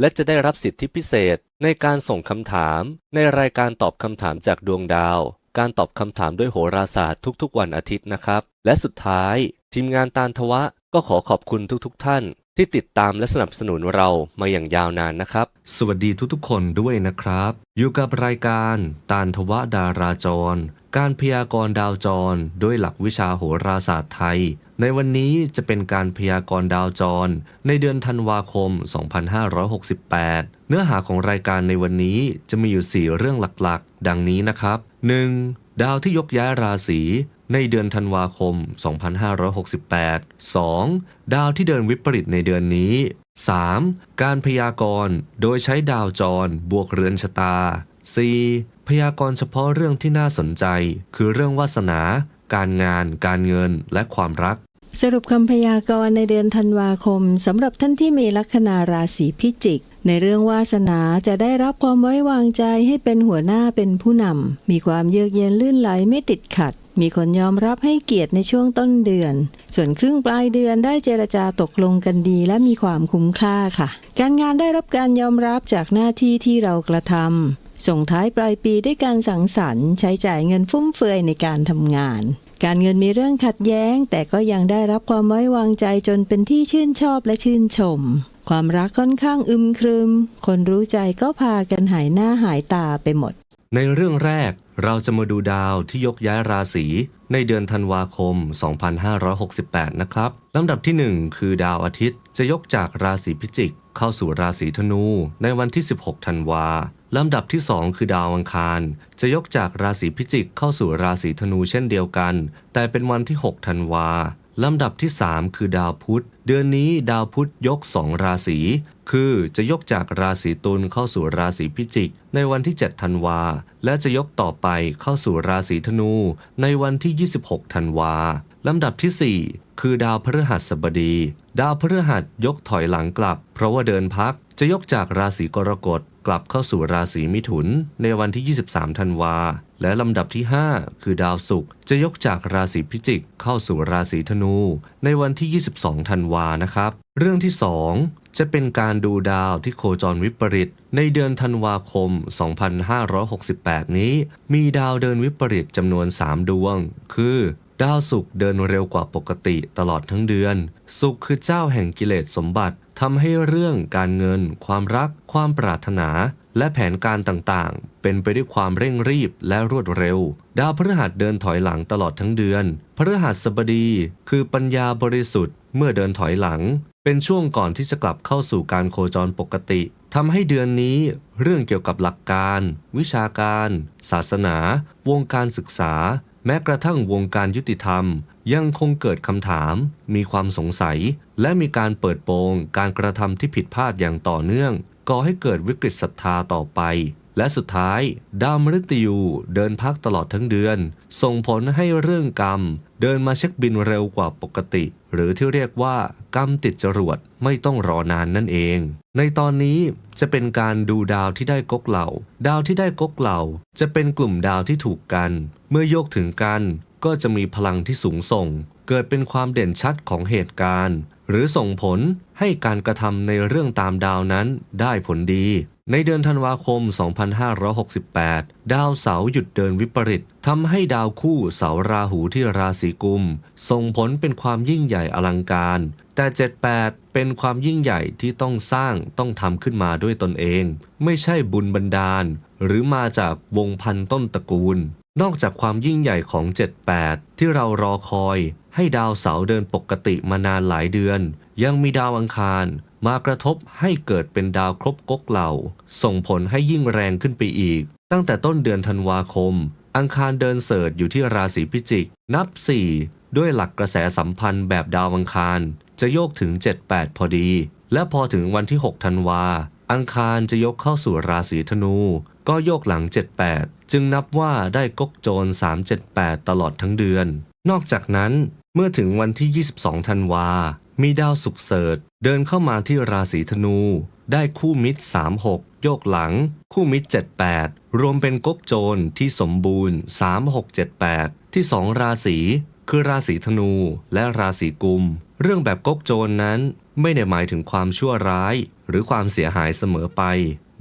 และจะได้รับสิทธิพิเศษในการส่งคำถาม ในรายการตอบคำถามจากดวงดาว การตอบคำถามด้วยโหราศาสตร์ทุกๆ วันอาทิตย์นะครับ และสุดท้าย ทีมงานตาลทวะก็ขอขอบคุณทุกๆ ท่าน ที่ติดตามและสนับสนุนเรามาอย่างยาวนานนะครับ สวัสดีทุกๆ คนด้วยนะครับ อยู่กับรายการตาลทวะดาราจร การพยากรณ์ดาวจรด้วยหลักวิชาโหราศาสตร์ไทย ในวันนี้จะเป็นการพยากรณ์ดาวจร ในเดือนธันวาคม 2568 เนื้อหาของรายการในวันนี้จะมีอยู่ 4 เรื่องหลักๆ ดังนี้นะครับ 1. ดาวที่ยกย้ายราศีในเดือนธันวาคม 2568 2. ดาวที่เดินวิปริตในเดือนนี้ 3. การพยากรณ์โดยใช้ดาวจรบวกเรือนชะตา 4. พยากรณ์เฉพาะเรื่องที่น่าสนใจ คือเรื่องวาสนา การงาน การเงิน และความรัก สรุปคำพยากรณ์ในเดือนธันวาคมสำหรับท่านที่มีลัคนาราศีพิจิก ในเรื่องวาสนาจะได้รับความไว้วางใจให้เป็นหัวหน้าเป็นผู้นำมีความเยือกเย็นลื่นไหลไม่ติดขัดมีคนยอมรับให้เกียรติในช่วงต้นเดือน ส่วนครึ่งปลายเดือนได้เจรจาตกลงกันดีและมีความคุ้มค่าค่ะ การงานได้รับการยอมรับจากหน้าที่ที่เรากระทำ ส่งท้ายปลายปีด้วยการสังสรรค์ใช้จ่ายเงินฟุ่มเฟือยในการทำงาน การเงินมีเรื่องขัดแย้ง แต่ก็ยังได้รับความไว้วางใจจนเป็นที่ชื่นชอบและชื่นชม ความรักค่อนข้างอึมครึม คนรู้ใจก็พากันหายหน้าหายตาไปหมด ในเรื่องแรกเราจะมาดูดาวที่ยกย้ายราศีในเดือนธันวาคม 2568 นะครับลำดับที่ 1 คือดาวอาทิตย์จะยกจากราศีพิจิก เข้าสู่ราศีธนูในวันที่ 16 ธันวา ลำดับที่ 2 คือดาวอังคาร จะยกจากราศีพิจิกเข้าสู่ราศีธนูเช่นเดียวกัน แต่เป็นวันที่ 6 ธันวาลำดับที่ 3 คือดาวพุธ เดือนนี้ดาวพุธยก 2 ราศี คือจะยกจากราศีตุลเข้าสู่ราศีพิจิก ในวันที่ 7 ธันวา และจะยกต่อไปเข้าสู่ราศีธนู ในวันที่ 26 ธันวาลำดับที่ 4 คือดาวพฤหัสบดี ดาวพฤหัสยกถอยหลังกลับ เพราะว่าเดินพักจะยกจากราศีกรกฎ กลับเข้าสู่ราศีมิถุน ในวันที่ 23 ธันวา และลำดับที่ 5 คือดาวศุกร์จะยกจากราศีพิจิกเข้าสู่ราศีธนู ในวันที่ 22 ธันวานะครับ เรื่องที่ 2 จะเป็นการดูดาวที่โคจรวิปริต ในเดือนธันวาคม 2568 นี้ มีดาวเดินวิปริตจำนวน 3 ดวง คือดาวศุกร์เดินเร็วกว่าปกติตลอดทั้งเดือนศุกร์คือเจ้าแห่งกิเลสสมบัติ ทำให้เรื่องการเงิน ความรัก ความปรารถนา และแผนการต่างๆ เป็นไปด้วยความเร่งรีบและรวดเร็ว ดาวพฤหัสเดินถอยหลังตลอดทั้งเดือน พฤหัสบดี คือปัญญาบริสุทธิ์ เมื่อเดินถอยหลัง เป็นช่วงก่อนที่จะกลับเข้าสู่การโคจรปกติทำให้เดือนนี้เรื่องเกี่ยวกับหลักการ วิชาการ ศาสนา วงการศึกษา แม้กระทั่งวงการยุติธรรม ยังคงเกิดคำถาม มีความสงสัย และมีการเปิดโปงการกระทำที่ผิดพลาดอย่างต่อเนื่อง ก่อให้เกิดวิกฤตศรัทธาต่อไป และสุดท้าย ดาวมฤตยูเดินพักตลอดทั้งเดือน ส่งผลให้เรื่องกรรม เดินมาเช็คบินเร็วกว่าปกติ หรือที่เรียกว่ากรรมติดจรวดไม่ต้องรอนานนั่นเอง ในตอนนี้จะเป็นการดูดาวที่ได้ก๊กเหล่า ดาวที่ได้ก๊กเหล่า จะเป็นกลุ่มดาวที่ถูกกัน เมื่อโยกถึงกันก็จะมีพลังที่สูงส่ง เกิดเป็นความเด่นชัดของเหตุการณ์ หรือส่งผลให้การกระทำในเรื่องตามดาวนั้นได้ผลดี ในเดือนธันวาคม 2568 ดาวเสาร์หยุดเดินวิปริตทำให้ดาวคู่เสาราหูที่ราศีกุม ส่งผลเป็นความยิ่งใหญ่อลังการ แต่ 78 เป็นความยิ่งใหญ่ที่ต้องสร้างต้องทำขึ้นมาด้วยตนเอง ไม่ใช่บุญบันดาล หรือมาจากวงพันต้นตระกูล นอกจากความยิ่งใหญ่ของ 78 ที่เรารอคอย ให้ดาวเสาร์เดินปกติมานานหลายเดือน ยังมีดาวอังคารมากระทบให้เกิดเป็นดาวครบกกเหล่า ส่งผลให้ยิ่งแรงขึ้นไปอีก ตั้งแต่ต้นเดือนธันวาคม อังคารเดินเสิร์ชอยู่ที่ราศีพิจิก นับ 4 ด้วยหลักกระแสสัมพันธ์แบบดาวอังคาร จะโยกถึง 78 พอดี และพอถึงวันที่ 6 ธันวา อังคารจะยกเข้าสู่ราศีธนู ก็โยกหลัง 78 จึงนับว่าได้ก๊กโจร 378 ตลอดทั้งเดือน นอกจากนั้นเมื่อถึงวันที่ 22 ธันวา มีดาวสุกเสิร์ชเดินเข้ามาที่ราศีธนู ได้คู่มิตร 36 โยกหลัง คู่มิตร 78 รวมเป็นก๊กโจรที่สมบูรณ์ 3678 ที่ 2 ราศีคือราศีธนูและราศีกุม เรื่องแบบก๊กโจรนั้นไม่ได้หมายถึงความชั่วร้าย หรือความเสียหายเสมอไป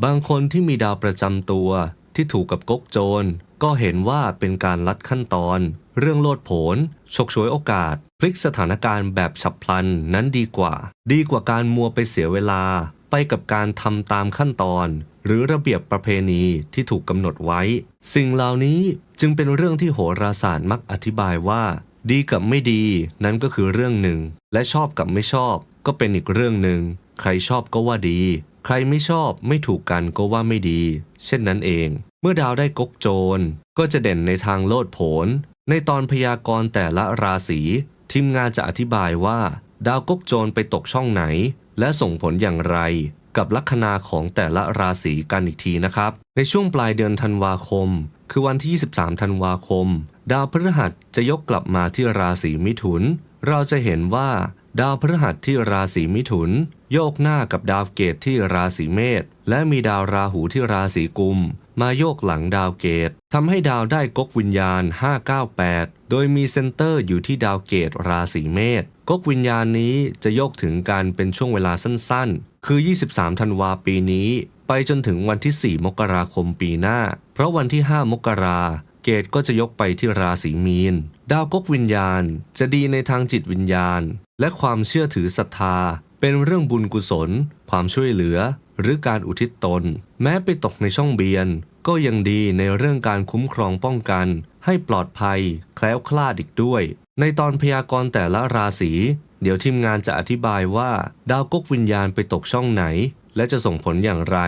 บางคนที่มีดาวประจำตัว ที่ถูกกับก๊กโจร ก็เห็นว่าเป็นการลัดขั้นตอน เรื่องโลดโผนฉกฉวยโอกาส พลิกสถานการณ์แบบฉับพลันนั้นดีกว่า ดีกว่าการมัวไปเสียเวลา ไปกับการทำตามขั้นตอน หรือระเบียบประเพณีที่ถูกกำหนดไว้ สิ่งเหล่านี้จึงเป็นเรื่องที่โหราศาสตร์มักอธิบายว่า ดีกับไม่ดีนั้นก็คือเรื่องหนึ่ง และชอบกับไม่ชอบ ก็เป็นอีกเรื่องหนึ่ง ใครชอบก็ว่าดี ใครไม่ชอบไม่ถูกกันก็ว่าไม่ดี เช่นนั้นเอง เมื่อดาวได้กกโจร ก็จะเด่นในทางโลดโผน ในตอนพยากรณ์แต่ละราศีทีมงานจะอธิบายว่า ดาวกกโจรไปตกช่องไหน และส่งผลอย่างไร กับลัคนาของแต่ละราศีกันอีกทีนะครับ ในช่วงปลายเดือนธันวาคม คือวันที่ 23 ธันวาคม ดาวพฤหัสจะยกกลับมาที่ราศีมิถุน เราจะเห็นว่าดาวพฤหัสที่ราศีมิถุน โยกหน้ากับดาวเกตที่ราศีเมษและมีดาวราหูที่ราศีกุม มาโยกหลังดาวเกตทำให้ดาวได้ก๊กวิญญาณ 598 โดยมีเซนเตอร์อยู่ที่ดาวเกตราศีเมษก๊กวิญญาณนี้จะโยกถึงการเป็นช่วงเวลาสั้นๆ คือ 23 ธันวาปีนี้ ไปจนถึงวันที่ 4 มกราคมปีหน้า เพราะวันที่ 5 มกราเกตก็จะยกไปที่ราศีมีน ดาวก๊กวิญญาณจะดีในทางจิตวิญญาณ และความเชื่อถือศรัทธา เป็นเรื่องบุญกุศล ความช่วยเหลือ หรือการอุทิศตน แม้ไปตกในช่องเบียน ก็ยังดีในเรื่องการคุ้มครองป้องกัน ให้ปลอดภัย แคล้วคลาดอีกด้วย ในตอนพยากรณ์แต่ละราศีเดี๋ยวทีมงานจะอธิบายว่า ดาวก๊กวิญญาณไปตกช่องไหน และจะส่งผลอย่างไร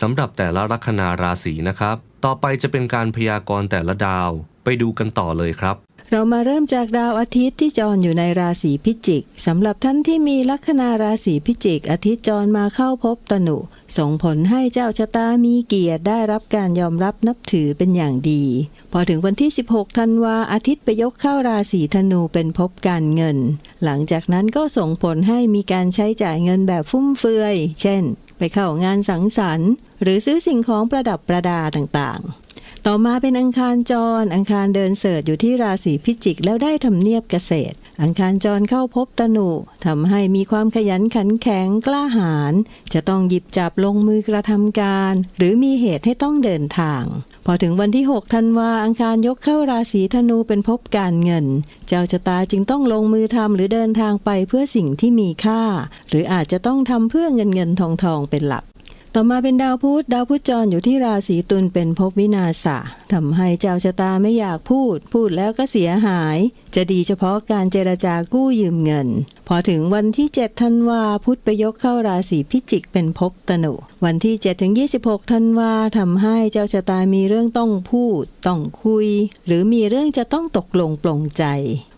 สำหรับแต่ละลัคนาราศีนะครับ ต่อไปจะเป็นการพยากรณ์แต่ละดาว ไปดูกันต่อเลยครับ เรามาเริ่มจากดาวอาทิตย์ที่จรอยู่ในราศีพิจิกสำหรับท่านที่มีลัคนาราศีพิจิก อาทิตย์จรมาเข้าพบตนุ ส่งผลให้เจ้าชะตามีเกียรติได้รับการยอมรับนับถือเป็นอย่างดี พอถึงวันที่ 16 ธันวาอาทิตย์ไปยกเข้าราศีธนูเป็นภพการเงิน หลังจากนั้นก็ส่งผลให้มีการใช้จ่ายเงินแบบฟุ่มเฟือย เช่น ไปเข้างานสังสรรค์ หรือซื้อสิ่งของประดับประดาต่างๆ ต่อมาเป็นอังคารจร อังคารเดินเสิร์ชอยู่ที่ราศีพิจิก แล้วได้ทำเนียบเกษตร อังคารจรเข้าพบตนุทำให้มีความขยันขันแข็งกล้าหาญจะต้องหยิบจับลงมือกระทำการ หรือมีเหตุให้ต้องเดินทาง พอถึงวันที่6ธันวาอังคารยกเข้าราศีธนูเป็นภพการเงิน เจ้าชะตาจึงต้องลงมือทำหรือเดินทางไปเพื่อสิ่งที่มีค่า หรืออาจจะต้องทำเพื่อเงินเงินทองทองเป็นหลัก ต่อมาเป็นดาวพุธดาวพุธจรอยู่ที่ราศีตุลเป็นภพวินาศะทำให้เจ้าชะตาไม่อยากพูด พูดแล้วก็เสียหาย จะดีเฉพาะการเจรจากู้ยืมเงิน พอถึงวันที่7ธันวาพุธไปยกเข้าราศีพิจิกเป็นภพตนุ วันที่7ถึง26ธันวาทำให้เจ้าชะตามีเรื่องต้องพูด ต้องคุย หรือมีเรื่องจะต้องตกลงปลงใจ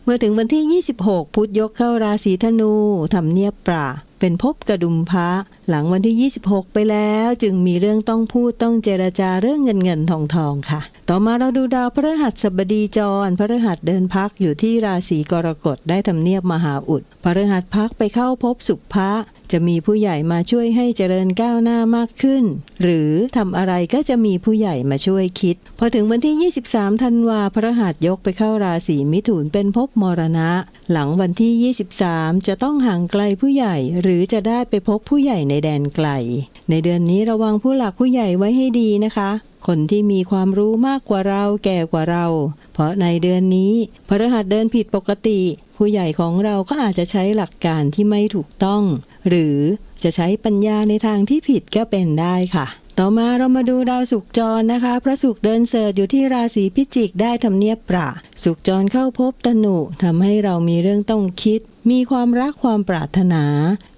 เมื่อถึงวันที่ 26 พุธยกเข้าราศีธนูทำเนียบปรา เป็นภพกระดุมพระ หลังวันที่ 26 ไปแล้ว จึงมีเรื่องต้องพูดต้องเจรจาเรื่องเงินเงินทองทองค่ะ ต่อมาเราดูดาวพฤหัสบดีจรพฤหัสเดินพักอยู่ที่ราศีกรกฎได้ทำเนียบมหาอุดพฤหัสพักไปเข้าพบสุภะจะมีผู้ใหญ่มาช่วยให้เจริญก้าวหน้ามากขึ้น หรือทำอะไรก็จะมีผู้ใหญ่มาช่วยคิด พอถึงวันที่ 23 ธันวาพฤหัสยกไปเข้าราศีมิถุนเป็นภพมรณะ หลังวันที่ 23 จะต้องห่างไกลผู้ใหญ่ หรือจะได้ไปพบผู้ใหญ่ในแดนไกล ในเดือนนี้ระวังผู้หลักผู้ใหญ่ไว้ให้ดีนะคะ คนที่มีความรู้มากกว่าเราแก่กว่าเรา เพราะในเดือนนี้พฤหัสเดินผิดปกติ ผู้ใหญ่ของเราก็อาจจะใช้หลักการที่ไม่ถูกต้อง หรือจะใช้ปัญญาในทางที่ผิดก็เป็นได้ค่ะ ต่อมาเรามาดูดาวสุกจรนะคะ พระสุกเดินเสิร์ชอยู่ที่ราศีพิจิกได้ทำเนียบประ สุกจรเข้าพบตนุทำให้เรามีเรื่องต้องคิด มีความรักความปรารถนา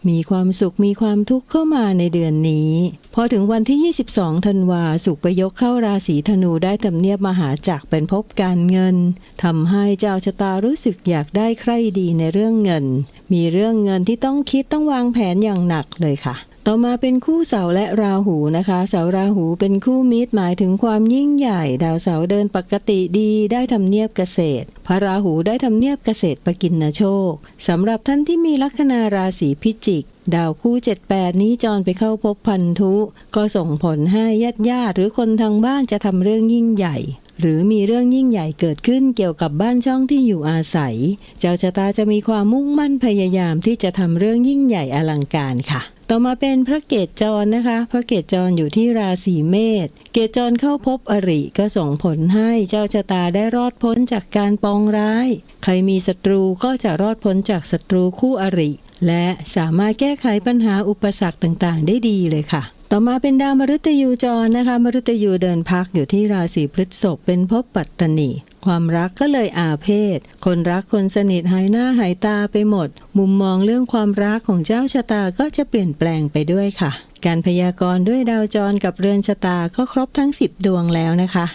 มีความสุขมีความทุกข์เข้ามาในเดือนนี้ พอถึงวันที่ 22 ธันวาสุกไปยกเข้าราศีธนูได้ทำเนียบมหาจักรเป็นพบการเงินทำให้เจ้าชะตารู้สึกอยากได้ใครดีในเรื่องเงิน มีเรื่องเงินที่ต้องคิดต้องวางแผนอย่างหนักเลยค่ะ ต่อมาเป็นคู่เสาร์และราหูนะคะ เสาราหูเป็นคู่มิตรหมายถึงความยิ่งใหญ่ ดาวเสาร์เดินปกติดีได้ทำเนียบเกษตร พระราหูได้ทำเนียบเกษตรปกินนโชคสำหรับท่านที่มีลัคนาราศีพิจิก ดาวคู่ 78 นี้จรไปเข้าพบพันธุ ก็ส่งผลให้ญาติญาติหรือคนทางบ้านจะทำเรื่องยิ่งใหญ่หรือมีเรื่องยิ่งใหญ่เกิดขึ้นเกี่ยวกับบ้านช่องที่อยู่อาศัย เจ้าชะตาจะมีความมุ่งมั่นพยายามที่จะทำเรื่องยิ่งใหญ่อลังการค่ะ ต่อมาเป็นพระเกศจรนะคะ พระเกศจรอยู่ที่ราศีเมษ เกศจรเข้าพบอริก็ส่งผลให้เจ้าชะตาได้รอดพ้นจากการปองร้าย ใครมีศัตรูก็จะรอดพ้นจากศัตรูคู่อริ และสามารถแก้ไขปัญหาอุปสรรคต่างๆ ได้ดีเลยค่ะต่อมาเป็นดาวมฤตยูจรนะคะ มฤตยูเดินพักอยู่ที่ราศีพฤษภเป็นภพปัตตนี ความรักก็เลยอาเพศ คนรักคนสนิทหายหน้าหายตาไปหมด มุมมองเรื่องความรักของเจ้าชะตาก็จะเปลี่ยนแปลงไปด้วยค่ะ การพยากรณ์ด้วยดาวจรกับเรือนชะตาก็ครบทั้ง 10 ดวงแล้วนะคะ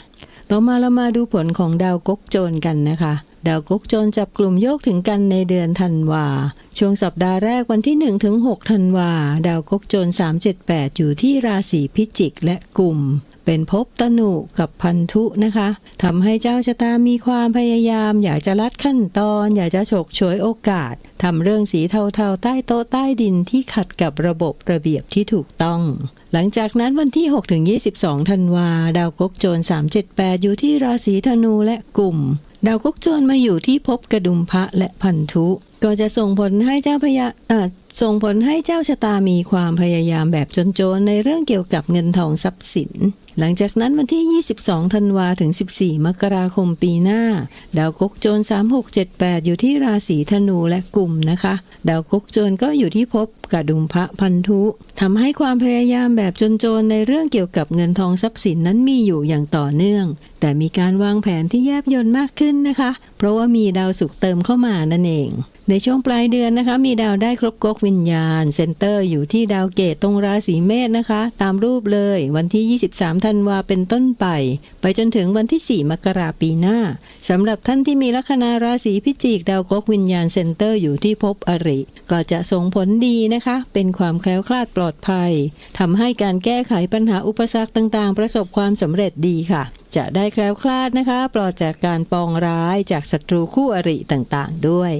ต่อมาเรามาดูผลของดาวกกโจรกันนะคะ ดาวกกโจรจับกลุ่มโยกถึงกันในเดือนธันวา ช่วงสัปดาห์แรกวันที่1ถึง6ธันวา ดาวกกโจร378 อยู่ที่ราศีพิจิกและกลุ่ม เป็นภพตนุกับพันธุนะคะทำให้เจ้าชะตามีความพยายาม อยากจะลัดขั้นตอน อยากจะฉกฉวยโอกาสทำเรื่องสีเทาๆ ใต้โต๊ะใต้ดินที่ขัดกับระบบระเบียบที่ถูกต้อง หลังจากนั้นวันที่6ถึง22ธันวา ดาวกกโจร 378 อยู่ที่ราศีธนูและกลุ่ม ดาวกกโจรมาอยู่ที่ภพกระดุมพระและพันธุ ก็จะส่งผลให้เจ้าพยาเอ่อ ส่งผลให้เจ้าชะตามีความพยายามแบบจนๆ ในเรื่องเกี่ยวกับเงินทองทรัพย์สิน หลังจากนั้นวันที่ 22 ธันวาถึง 14 มกราคมปีหน้า ดาวกกโจร 3678 อยู่ที่ราศีธนูและกลุ่มนะคะ ดาวกกโจรก็อยู่ที่ภพกระดุมพระพันธุทำให้ความพยายามแบบจนๆ ในเรื่องเกี่ยวกับเงินทองทรัพย์สินนั้นมีอยู่อย่างต่อเนื่อง แต่มีการวางแผนที่แยบยลมากขึ้นนะคะ เพราะว่ามีดาวศุกร์เติมเข้ามานั่นเอง ในช่วงปลายเดือนนะคะ มีดาวได้ครบก๊กวิญญาณ เซนเตอร์อยู่ที่ดาวเกตตรงราศีเมษนะคะ ตามรูปเลย วันที่ 23 ธันวาเป็นต้นไป ไปจนถึงวันที่ 4 มกราปีหน้าสำหรับท่านที่มีลัคนาราศีพิจิก ดาวก๊กวิญญาณเซนเตอร์อยู่ที่ภพอริ ก็จะส่งผลดีนะคะ เป็นความแคล้วคลาดปลอดภัยทำให้การแก้ไขปัญหาอุปสรรคต่างๆ ประสบความสำเร็จดีค่ะจะได้แคล้วคลาดนะคะ ปลอดจากการปองร้ายจากศัตรูคู่อริต่างๆ ด้วย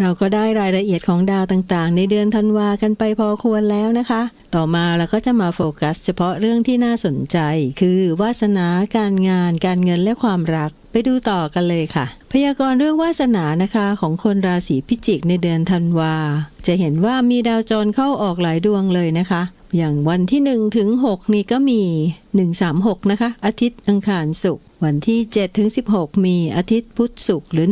เราก็ได้รายละเอียดของดาวต่างๆ ในเดือนธันวากันไปพอควรแล้วนะคะ ต่อมาเราก็จะมาโฟกัส เฉพาะเรื่องที่น่าสนใจ คือวาสนาการงาน การเงินและความรัก ไปดูต่อกันเลยค่ะ พยากรณ์เรื่องวาสนานะคะของคนราศีพิจิกในเดือนธันวา จะเห็นว่ามีดาวจรเข้าออกหลายดวงเลยนะคะ อย่างวันที่1ถึง6นี่ก็มี 136 นะคะ อาทิตย์อังคารศุกร์ วันที่ 7 ถึง 16 มีอาทิตย์พุธศุกร์หรือ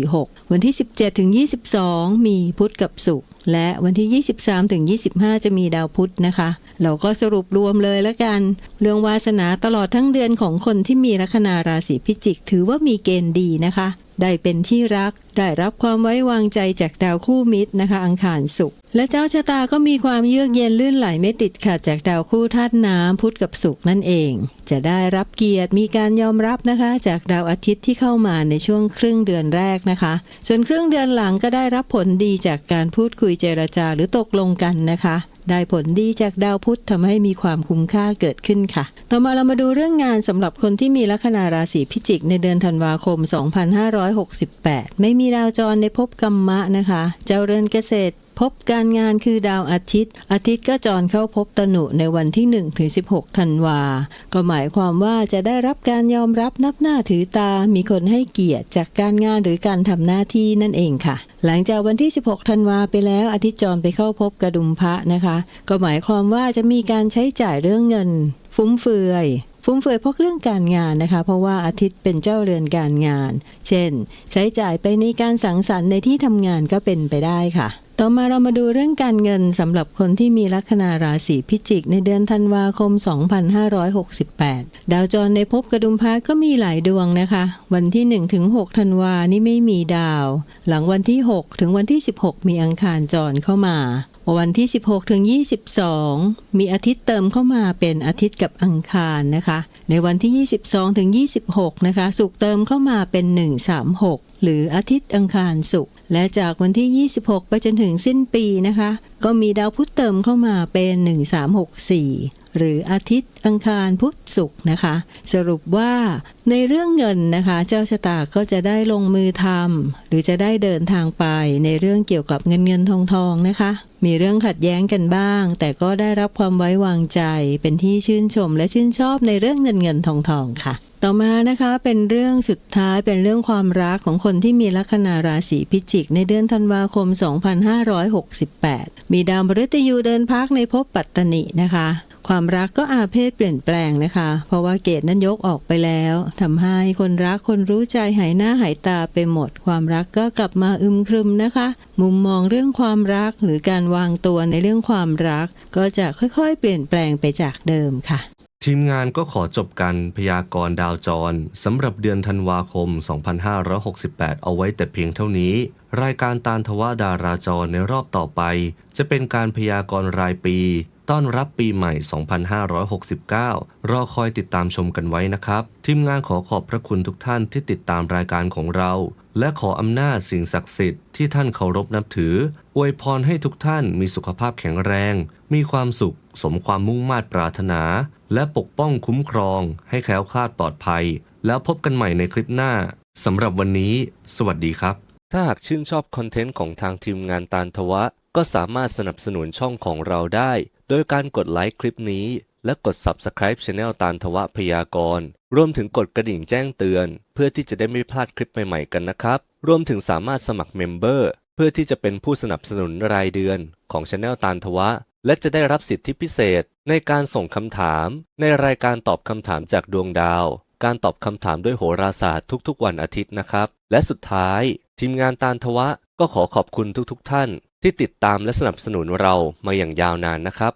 146 วันที่ 17 ถึง 22 มีพุธกับศุกร์ และวันที่ 23ถึง25 จะมีดาวพุธนะคะ เราก็สรุปรวมเลยแล้วกัน เรื่องวาสนาตลอดทั้งเดือนของคนที่มีลัคนาราศีพิจิก ถือว่ามีเกณฑ์ดีนะคะ ได้เป็นที่รัก ได้รับความไว้วางใจจากดาวคู่มิตรนะคะ อังคารศุกร์และเจ้าชะตาก็มีความเยือกเย็นลื่นไหลไม่ติดขัดจากดาวคู่ธาตุน้ำพุธกับศุกนั่นเอง จะได้รับเกียรติมีการยอมรับนะคะ จากดาวอาทิตย์ที่เข้ามาในช่วงครึ่งเดือนแรกนะคะ ส่วนครึ่งเดือนหลังก็ได้รับผลดีจากการพูดคุยเจรจาหรือตกลงกันนะคะ ได้ผลดีจากดาวพุธทำให้มีความคุ้มค่าเกิดขึ้นค่ะ ต่อมาเรามาดูเรื่องงานสำหรับคนที่มีลัคนาราศีพิจิกในเดือนธันวาคม 2568 ไม่มีดาวจรในภพกรรมะนะคะ เจ้าเรือนเกษตร พบการงานคือดาวอาทิตย์ อาทิตย์ก็จรเข้าพบตนุในวันที่1ถึง16ธันวา ก็หมายความว่าจะได้รับการยอมรับนับหน้าถือตา มีคนให้เกียรติจากการงานหรือการทำหน้าที่นั่นเองค่ะ หลังจากวันที่ 16ธันวาไปแล้ว อาทิตย์จรไปเข้าพบกระดุมพระนะคะ ก็หมายความว่าจะมีการใช้จ่ายเรื่องเงิน ฟุ่มเฟือย ฟุ่มเฟือยเพราะเรื่องการงานนะคะ เพราะว่าอาทิตย์เป็นเจ้าเรือนการงาน เช่น ใช้จ่ายไปในการสังสรรค์ในที่ทำงานก็เป็นไปได้ค่ะต่อมาเรามาดูเรื่องการเงินสำหรับคนที่มีลัคนาราศีพิจิก ในเดือนธันวาคม 2568 ดาวจรในภพกระดุมพระก็มีหลายดวงนะคะ วันที่1ถึง6ธันวานี่ไม่มีดาว หลังวันที่ 6 ถึงวันที่ 16 มีอังคารจรเข้ามา วันที่ 16 ถึง 22 มีอาทิตย์เติมเข้ามาเป็นอาทิตย์กับอังคารนะคะ ในวันที่ 22 ถึง 26 นะคะ สุกเติมเข้ามาเป็น 136 หรืออาทิตย์อังคารสุกและจากวันที่ 26 ไปจนถึงสิ้นปีนะคะ ก็มีดาวพุธเติมเข้ามาเป็น 1364 หรืออาทิตย์อังคารพุธศุกร์นะคะ สรุปว่าในเรื่องเงินนะคะ เจ้าชะตาก็จะได้ลงมือทำหรือจะได้เดินทางไปในเรื่องเกี่ยวกับเงินเงินทองทองนะคะ มีเรื่องขัดแย้งกันบ้าง แต่ก็ได้รับความไว้วางใจเป็นที่ชื่นชมและชื่นชอบในเรื่องเงินเงินทองทองค่ะ ต่อมานะคะเป็นเรื่องสุดท้ายเป็นเรื่องความรักของคนที่มีลัคนาราศีพิจิก ในเดือนธันวาคม 2568 มีดาวมฤตยูเดินพักในภพปัตตนินะคะ ความรักก็อาเพศเปลี่ยนแปลงนะคะ เพราะว่าเกตนั้นยกออกไปแล้วทำให้คนรักคนรู้ใจหายหน้าหายตาไปหมด ความรักก็กลับมาอึมครึมนะคะ มุมมองเรื่องความรักหรือการวางตัวในเรื่องความรัก ก็จะค่อยๆ เปลี่ยนแปลงไปจากเดิมค่ะ ทีมงานก็ขอจบกันพยากรณ์ดาวจรสำหรับเดือนธันวาคม 2568 เอาไว้แต่เพียงเท่านี้ รายการตานทวาดาราจรในรอบต่อไป จะเป็นการพยากรณ์รายปี ต้อนรับปีใหม่ 2569 รอคอยติดตามชมกันไว้นะครับ ทีมงานขอขอบพระคุณทุกท่านที่ติดตามรายการของเรา และขออำนาจสิ่งศักดิ์สิทธิ์ที่ท่านเคารพนับถือ อวยพรให้ทุกท่านมีสุขภาพแข็งแรง มีความสุข สมความมุ่งมา่ปรารถนา และปกป้องคุ้มครอง ให้แคล้วคลาดปลอดภัย แล้วพบกันใหม่ในคลิปหน้าสำหรับวันนี้ สวัสดีครับ ถ้าหากชื่นชอบคอนเทนต์ของทางทีมงานตานทวะ ก็สามารถสนับสนุนช่องของเราได้ โดยการกดไลค์คลิปนี้ และกด Subscribe Channel ตานทวะพยากรณ์รวมถึงกดกระดิ่งแจ้งเตือน เพื่อที่จะได้ไม่พลาดคลิปใหม่ๆกันนะครับ รวมถึงสามารถสมัครเมมเบอร์เพื่อที่จะเป็นผู้สนับสนุนรายเดือนของ Channel ตานทวะ และจะได้รับสิทธิพิเศษ ในการส่งคำถาม ในรายการตอบคำถามจากดวงดาว การตอบคำถามด้วยโหราศาสตร์ทุกๆ วันอาทิตย์นะครับ และสุดท้าย ทีมงานตานทวะก็ขอขอบคุณทุกๆ ท่าน ที่ติดตามและสนับสนุนเรามาอย่างยาวนานนะครับ